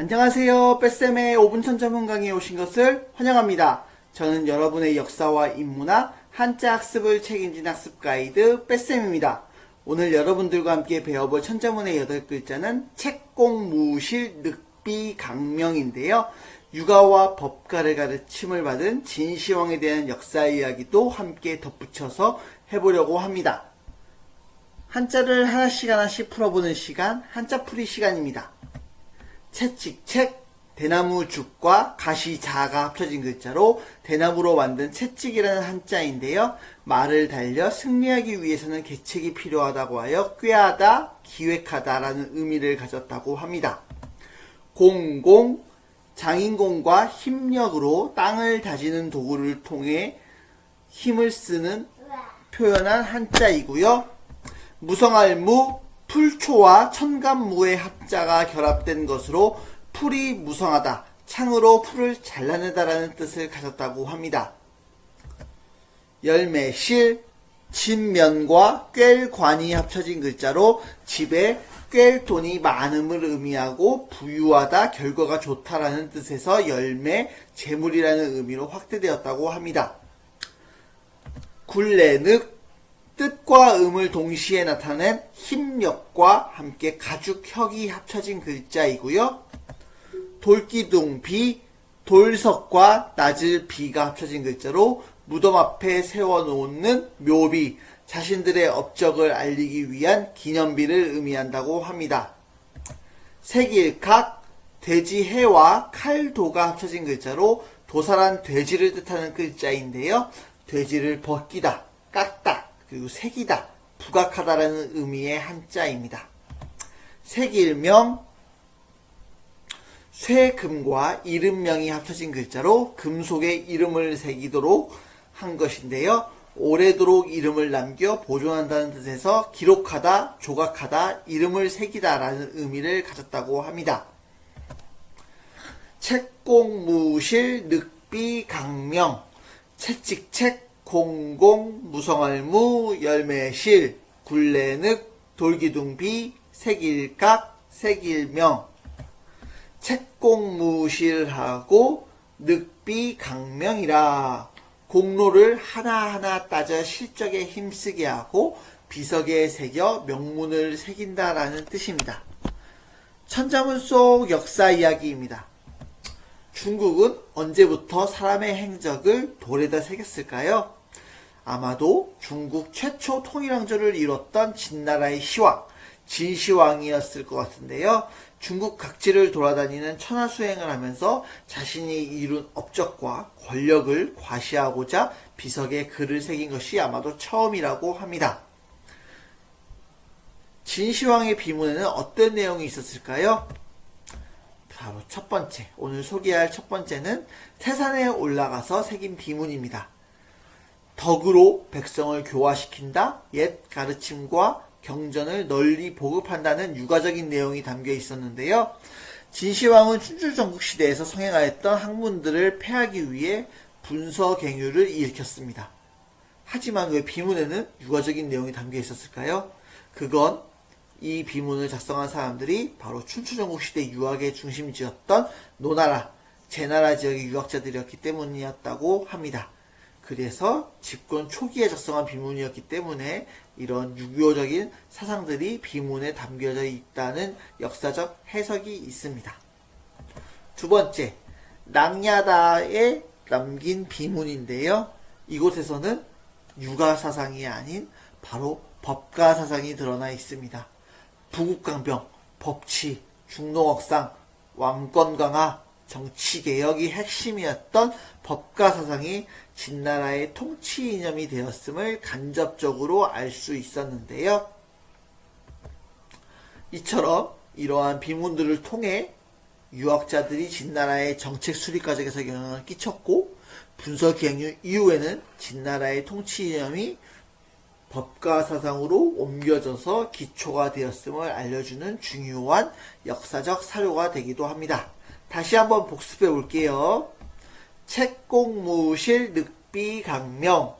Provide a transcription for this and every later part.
안녕하세요. 뺏쌤의 5분 천점문 강의에 오신 것을 환영합니다. 저는 여러분의 역사와 인문학, 한자 학습을 책임진 학습 가이드 뺏쌤입니다. 오늘 여러분들과 함께 배워볼 천자문의 여덟 글자는 책공무실 늑비 강명인데요. 육아와 법가를 가르침을 받은 진시황에 대한 역사 이야기도 함께 덧붙여서 해보려고 합니다. 한자를 하나씩 하나씩 풀어보는 시간, 한자풀이 시간입니다. 채찍책, 대나무 죽과 가시 자가 합쳐진 글자로 대나무로 만든 채찍이라는 한자인데요. 말을 달려 승리하기 위해서는 계책이 필요하다고 하여 꾀하다, 기획하다라는 의미를 가졌다고 합니다. 공공, 장인공과 힘력으로 땅을 다지는 도구를 통해 힘을 쓰는 표현한 한자이고요. 무성알무, 풀초와 천간무의 합자가 결합된 것으로 풀이 무성하다, 창으로 풀을 잘라내다라는 뜻을 가졌다고 합니다. 열매실, 진면과 꿰관이 합쳐진 글자로 집에 꿰 돈이 많음을 의미하고 부유하다, 결과가 좋다라는 뜻에서 열매, 재물이라는 의미로 확대되었다고 합니다. 굴레늑, 뜻과 음을 동시에 나타낸 힘력과 함께 가죽혁이 합쳐진 글자이고요. 돌기둥 비, 돌석과 낮을 비가 합쳐진 글자로 무덤 앞에 세워놓는 묘비, 자신들의 업적을 알리기 위한 기념비를 의미한다고 합니다. 색일각, 돼지 해와 칼도가 합쳐진 글자로 도살한 돼지를 뜻하는 글자인데요. 돼지를 벗기다, 깎다, 그리고 색이다, 부각하다라는 의미의 한자입니다. 색일명, 쇠금과 이름명이 합쳐진 글자로 금속에 이름을 새기도록 한 것인데요. 오래도록 이름을 남겨 보존한다는 뜻에서 기록하다, 조각하다, 이름을 새기다라는 의미를 가졌다고 합니다. 책공무실 늑비 강명 채찍책 공공 무성알무 열매실 굴레늑 돌기둥비 색일각 색일명 책공무실하고 늑비 강명이라 공로를 하나하나 따져 실적에 힘쓰게 하고 비석에 새겨 명문을 새긴다라는 뜻입니다. 천자문 속 역사 이야기입니다. 중국은 언제부터 사람의 행적을 돌에다 새겼을까요? 아마도 중국 최초 통일왕조를 이뤘던 진나라의 시왕, 진시황이었을 것 같은데요. 중국 각지를 돌아다니는 천하수행을 하면서 자신이 이룬 업적과 권력을 과시하고자 비석에 글을 새긴 것이 아마도 처음이라고 합니다. 진시황의 비문에는 어떤 내용이 있었을까요? 바로 첫 번째, 오늘 소개할 첫 번째는 태산에 올라가서 새긴 비문입니다. 덕으로 백성을 교화시킨다, 옛 가르침과 경전을 널리 보급한다는 유가적인 내용이 담겨 있었는데요. 진시황은 춘추 전국 시대에서 성행하였던 학문들을 폐하기 위해 분서갱유를 일으켰습니다. 하지만 왜 비문에는 유가적인 내용이 담겨 있었을까요? 그건 이 비문을 작성한 사람들이 바로 춘추전국 시대 유학의 중심지였던 노나라, 제나라 지역의 유학자들이었기 때문이었다고 합니다. 그래서 집권 초기에 작성한 비문이었기 때문에 이런 유교적인 사상들이 비문에 담겨져 있다는 역사적 해석이 있습니다. 두 번째, 낭야다에 남긴 비문인데요. 이곳에서는 육아 사상이 아닌 바로 법가 사상이 드러나 있습니다. 부국강병, 법치, 중농억상, 왕권 강화, 정치 개혁이 핵심이었던 법가 사상이 진나라의 통치 이념이 되었음을 간접적으로 알 수 있었는데요. 이처럼 이러한 비문들을 통해 유학자들이 진나라의 정책 수립 과정에서 영향을 끼쳤고 분서 기행유 이후에는 진나라의 통치 이념이 법가 사상으로 옮겨져서 기초가 되었음을 알려주는 중요한 역사적 사료가 되기도 합니다. 다시 한번 복습해 볼게요. 책공무실 늑비 강명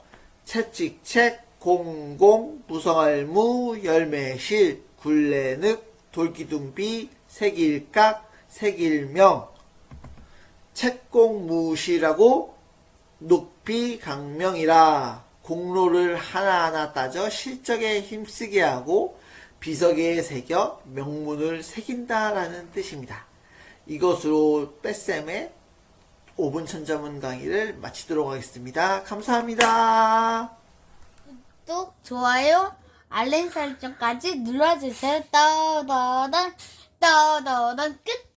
채찍책 공공 무성알무 열매실 굴레늑 돌기둥비 색일각 색일명 책공무시라고 높이 강명이라 공로를 하나하나 따져 실적에 힘쓰게 하고 비석에 새겨 명문을 새긴다라는 뜻입니다. 이것으로 뺄셈의 5분 천자문 강의를 마치도록 하겠습니다. 감사합니다. 또 좋아요, 알림 설정까지 눌러주세요. 떠더던 떠더던 끝.